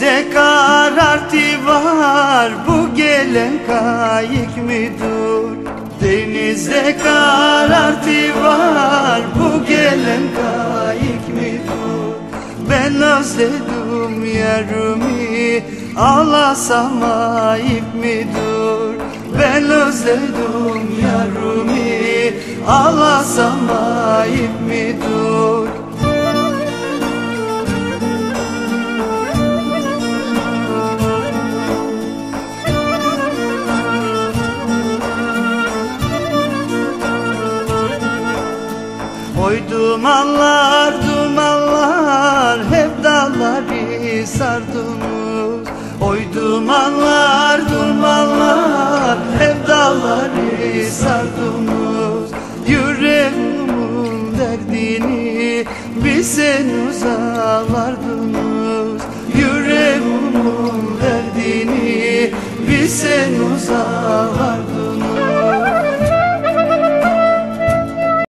Denizde karartı var. Bu gelen kayık müdür? Denizde karartı var. Bu gelen kayık müdür? Ben özledim yarımı ağlasam ayıp müdür? Ben özledim yarımı ağlasam ayıp müdür dumanlar dumanlar hep dalları sardınız Oy dumanlar dumanlar hep dalları sardınız Yüreğimin derdini bir sen uzalardınız Yüreğimin derdini bir sen uzalardınız